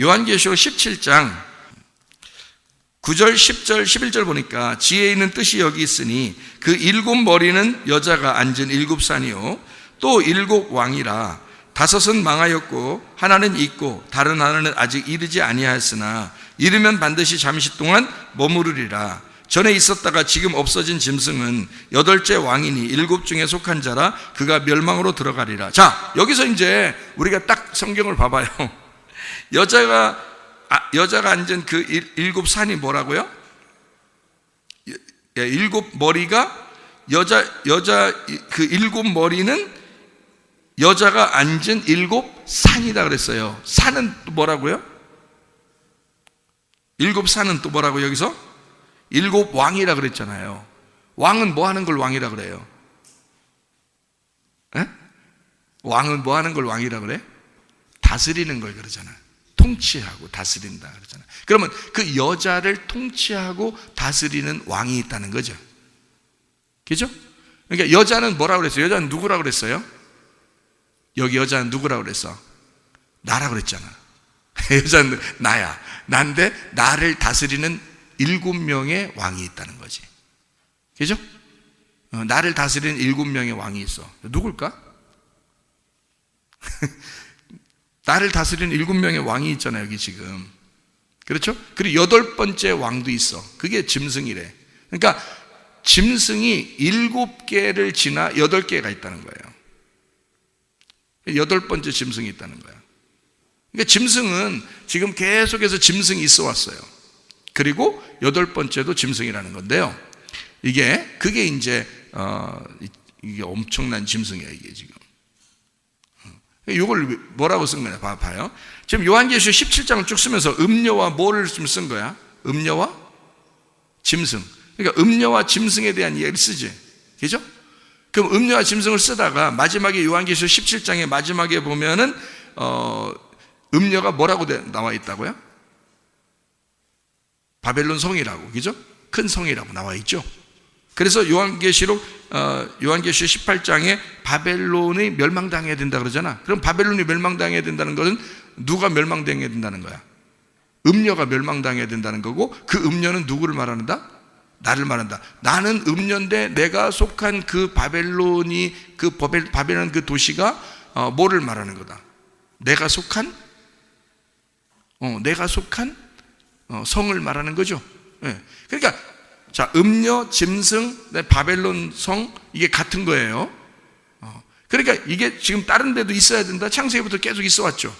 요한계시록 17장 9절, 10절, 11절 보니까 지혜 있는 뜻이 여기 있으니 그 일곱 머리는 여자가 앉은 일곱 산이요. 또 일곱 왕이라 다섯은 망하였고 하나는 있고 다른 하나는 아직 이르지 아니하였으나 이르면 반드시 잠시 동안 머무르리라. 전에 있었다가 지금 없어진 짐승은 여덟째 왕이니 일곱 중에 속한 자라 그가 멸망으로 들어가리라. 자 여기서 이제 우리가 딱 성경을 봐봐요 여자가 아, 여자가 앉은 그 일, 일곱 산이 뭐라고요? 예, 일곱 머리가 여자 여자 그 일곱 머리는 여자가 앉은 일곱 산이다 그랬어요. 산은 또 뭐라고요? 일곱 산은 또 뭐라고 여기서? 일곱 왕이라 그랬잖아요. 왕은 뭐 하는 걸 왕이라 그래요? 에? 왕은 뭐 하는 걸 왕이라 그래? 다스리는 걸 그러잖아요. 통치하고 다스린다 그러잖아요. 그러면 그 여자를 통치하고 다스리는 왕이 있다는 거죠. 그죠? 그러니까 여자는 뭐라고 그랬어요? 여자는 누구라고 그랬어요? 여기 여자는 누구라고 그랬어? 나라고 그랬잖아. 여자는 나야. 난데 나를 다스리는 일곱 명의 왕이 있다는 거지. 그죠? 어, 나를 다스리는 일곱 명의 왕이 있어. 누굴까? 나를 다스리는 일곱 명의 왕이 있잖아요, 여기 지금. 그렇죠? 그리고 여덟 번째 왕도 있어. 그게 짐승이래. 그러니까 짐승이 일곱 개를 지나 여덟 개가 있다는 거예요. 여덟 번째 짐승이 있다는 거야. 그러니까 짐승은 지금 계속해서 짐승이 있어 왔어요. 그리고 여덟 번째도 짐승이라는 건데요. 이게 그게 이제 어, 이게 엄청난 짐승이야 이게 지금. 이걸 뭐라고 쓴 거냐 봐, 봐요. 지금 요한계시록 17장을 쭉 쓰면서 음녀와 뭐를 좀 쓴 거야? 음녀와 짐승. 그러니까 음녀와 짐승에 대한 이야기를 쓰지. 그죠? 그럼 음녀와 짐승을 쓰다가 마지막에 요한계시록 17장의 마지막에 보면은 어, 음녀가 뭐라고 나와 있다고요? 바벨론 성이라고 그죠? 큰 성이라고 나와 있죠. 그래서 요한계시록 어, 요한계시록 18장에 바벨론이 멸망당해야 된다 그러잖아. 그럼 바벨론이 멸망당해야 된다는 것은 누가 멸망당해야 된다는 거야? 음녀가 멸망당해야 된다는 거고 그 음녀는 누구를 말한다? 나를 말한다. 나는 음녀인데 내가 속한 그 바벨론이 그 바벨, 바벨론 그 도시가 어, 뭐를 말하는 거다? 내가 속한 어, 내가 속한 어, 성을 말하는 거죠. 예. 그러니까 자 음녀, 짐승, 네, 바벨론 성 이게 같은 거예요. 어, 그러니까 이게 지금 다른 데도 있어야 된다. 창세기부터 계속 있어 왔죠.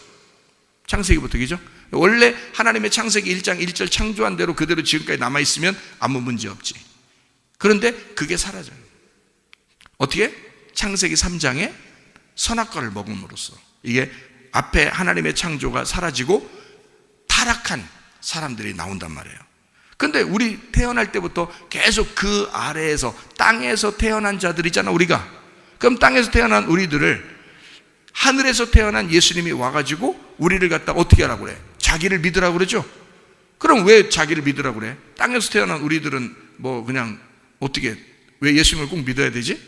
창세기부터 그죠? 원래 하나님의 창세기 1장 1절 창조한 대로 그대로 지금까지 남아 있으면 아무 문제 없지. 그런데 그게 사라져요. 어떻게? 창세기 3장에 선악과를 먹음으로써 이게 앞에 하나님의 창조가 사라지고 타락한 사람들이 나온단 말이에요. 근데 우리 태어날 때부터 계속 그 아래에서 땅에서 태어난 자들이잖아 우리가. 그럼 땅에서 태어난 우리들을 하늘에서 태어난 예수님이 와가지고 우리를 갖다 어떻게 하라고 그래? 자기를 믿으라고 그러죠? 그럼 왜 자기를 믿으라고 그래? 땅에서 태어난 우리들은 뭐 그냥 어떻게, 왜 예수님을 꼭 믿어야 되지?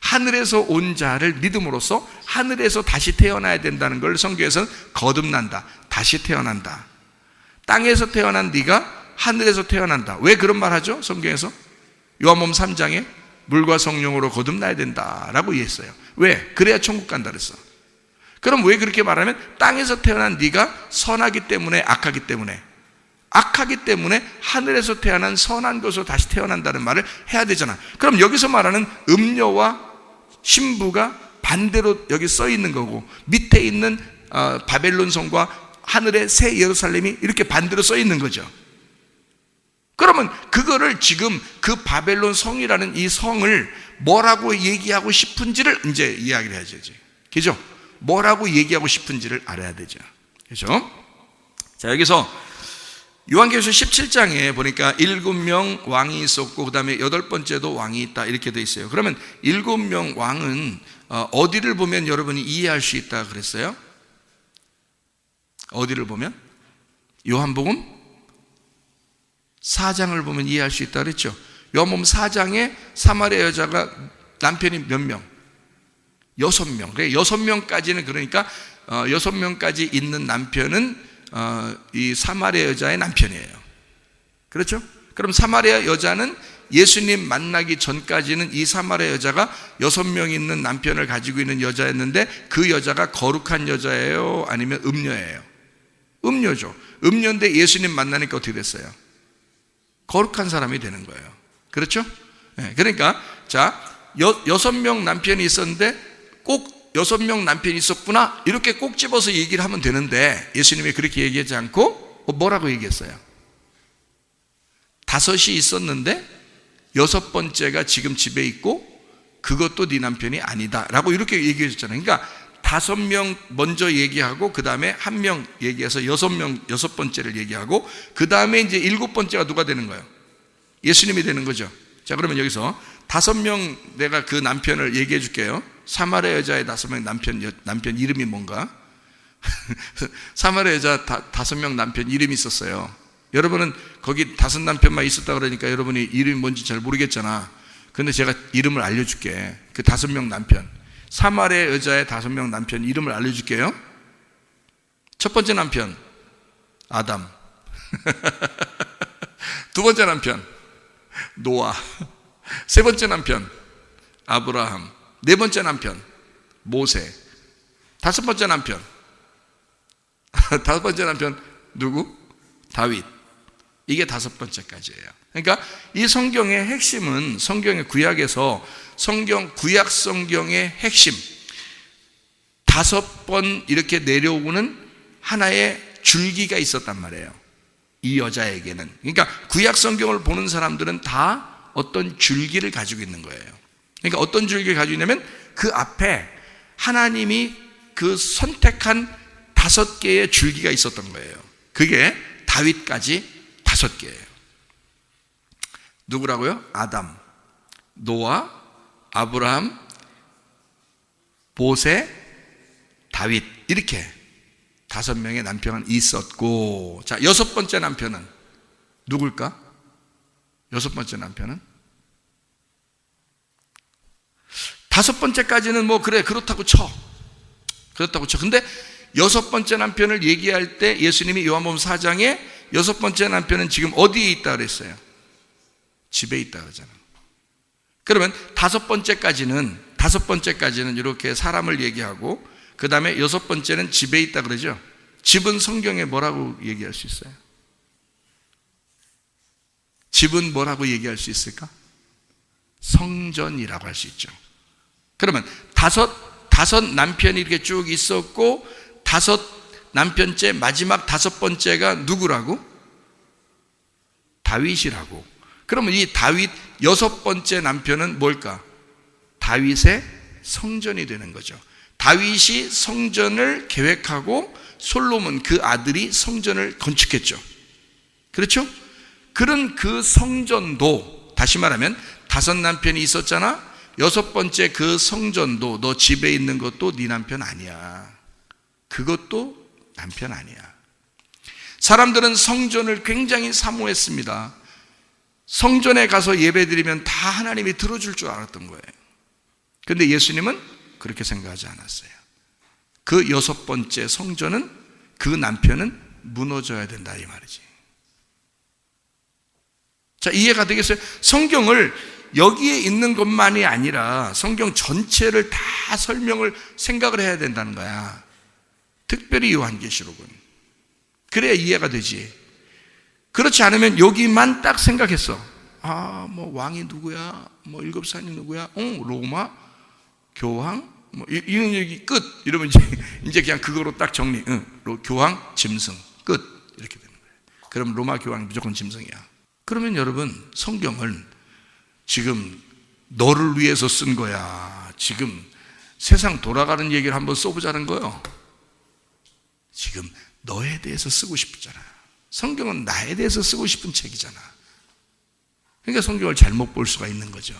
하늘에서 온 자를 믿음으로써 하늘에서 다시 태어나야 된다는 걸 성경에서는 거듭난다. 다시 태어난다. 땅에서 태어난 네가 하늘에서 태어난다. 왜 그런 말 하죠? 성경에서? 요한복음 3장에 물과 성령으로 거듭나야 된다라고 이해했어요. 왜? 그래야 천국 간다 그랬어. 그럼 왜 그렇게 말하면 땅에서 태어난 네가 선하기 때문에 악하기 때문에 악하기 때문에 하늘에서 태어난 선한 것으로 다시 태어난다는 말을 해야 되잖아. 그럼 여기서 말하는 음녀와 신부가 반대로 여기 써 있는 거고 밑에 있는 어, 바벨론 성과 하늘의 새 예루살렘이 이렇게 반대로 써 있는 거죠. 그러면 그거를 지금 그 바벨론 성이라는 이 성을 뭐라고 얘기하고 싶은지를 이제 이야기를 해야죠. 그죠? 뭐라고 얘기하고 싶은지를 알아야 되죠. 그죠? 자, 여기서 요한계시록 17장에 보니까 일곱 명 왕이 있었고 그다음에 여덟 번째도 왕이 있다 이렇게 돼 있어요. 그러면 일곱 명 왕은 어, 어디를 보면 여러분이 이해할 수 있다 그랬어요? 어디를 보면? 요한복음 4장을 보면 이해할 수 있다 그랬죠. 요한복음 4장에 사마리아 여자가 남편이 몇 명? 여섯 명. 그래 여섯 명까지는 그러니까 어, 여섯 명까지 있는 남편은 어, 이 사마리아 여자의 남편이에요. 그렇죠? 그럼 사마리아 여자는 예수님 만나기 전까지는 이 사마리아 여자가 여섯 명 있는 남편을 가지고 있는 여자였는데 그 여자가 거룩한 여자예요? 아니면 음녀예요? 음녀죠. 음녀인데 예수님 만나니까 어떻게 됐어요? 거룩한 사람이 되는 거예요. 그렇죠? 네, 그러니까 자 여, 여섯 명 남편이 있었는데 꼭 여섯 명 남편이 있었구나 이렇게 꼭 집어서 얘기를 하면 되는데 예수님이 그렇게 얘기하지 않고 어, 뭐라고 얘기했어요? 다섯이 있었는데 여섯 번째가 지금 집에 있고 그것도 네 남편이 아니다라고 이렇게 얘기해 줬잖아요. 그러니까 다섯 명 먼저 얘기하고 그 다음에 한 명 얘기해서 여섯 명 여섯 번째를 얘기하고 그 다음에 이제 일곱 번째가 누가 되는 거예요? 예수님이 되는 거죠. 자 그러면 여기서 다섯 명 내가 그 남편을 얘기해 줄게요. 사마리아 여자의 다섯 명 남편 여- 남편 이름이 뭔가? 사마리아 여자 다, 다섯 명 남편 이름이 있었어요. 여러분은 거기 다섯 남편만 있었다 그러니까 여러분이 이름이 뭔지 잘 모르겠잖아. 근데 제가 이름을 알려줄게. 그 다섯 명 남편. 사마리아 여자의 다섯 명 남편 이름을 알려줄게요. 첫 번째 남편 아담. 두 번째 남편 노아. 세 번째 남편 아브라함. 네 번째 남편 모세. 다섯 번째 남편 다섯 번째 남편 누구? 다윗. 이게 다섯 번째까지예요. 그러니까 이 성경의 핵심은 성경의 구약에서 성경 구약 성경의 핵심 다섯 번 이렇게 내려오는 하나의 줄기가 있었단 말이에요. 이 여자에게는. 그러니까 구약 성경을 보는 사람들은 다 어떤 줄기를 가지고 있는 거예요. 그러니까 어떤 줄기를 가지고 있냐면 그 앞에 하나님이 그 선택한 다섯 개의 줄기가 있었던 거예요. 그게 다윗까지 다섯 개예요. 누구라고요? 아담, 노아, 아브라함, 보세, 다윗 이렇게 다섯 명의 남편은 있었고 자 여섯 번째 남편은 누굴까? 여섯 번째 남편은 다섯 번째까지는 뭐 그래 그렇다고 쳐 그렇다고 쳐 근데 여섯 번째 남편을 얘기할 때 예수님이 요한복음 4장에 여섯 번째 남편은 지금 어디에 있다 그랬어요? 집에 있다 그러잖아요. 그러면 다섯 번째까지는 다섯 번째까지는 이렇게 사람을 얘기하고 그 다음에 여섯 번째는 집에 있다 그러죠. 집은 성경에 뭐라고 얘기할 수 있어요? 집은 뭐라고 얘기할 수 있을까? 성전이라고 할 수 있죠. 그러면 다섯 다섯 남편이 이렇게 쭉 있었고 다섯 남편째 마지막 다섯 번째가 누구라고? 다윗이라고. 그러면 이 다윗 여섯 번째 남편은 뭘까? 다윗의 성전이 되는 거죠. 다윗이 성전을 계획하고 솔로몬 그 아들이 성전을 건축했죠. 그렇죠? 그런 그 성전도 다시 말하면 다섯 남편이 있었잖아. 여섯 번째 그 성전도 너 집에 있는 것도 네 남편 아니야. 그것도 남편 아니야. 사람들은 성전을 굉장히 사모했습니다. 성전에 가서 예배드리면 다 하나님이 들어줄 줄 알았던 거예요. 근데 예수님은 그렇게 생각하지 않았어요. 그 여섯 번째 성전은 그 남편은 무너져야 된다 이 말이지. 자, 이해가 되겠어요? 성경을 여기에 있는 것만이 아니라 성경 전체를 다 설명을 생각을 해야 된다는 거야. 특별히 요한계시록은. 그래야 이해가 되지. 그렇지 않으면 여기만 딱 생각했어. 아, 뭐 왕이 누구야? 뭐 일곱 산이 누구야? 어, 로마, 교황, 뭐 이- 이런 얘기 끝. 이러면 이제 이제 그냥 그거로 딱 정리. 응, 로- 교황, 짐승 끝 이렇게 되는 거예요. 그럼 로마 교황 무조건 짐승이야. 그러면 여러분 성경을 지금 너를 위해서 쓴 거야. 지금 세상 돌아가는 얘기를 한번 써보자는 거요. 지금 너에 대해서 쓰고 싶잖아. 성경은 나에 대해서 쓰고 싶은 책이잖아. 그러니까 성경을 잘못 볼 수가 있는 거죠.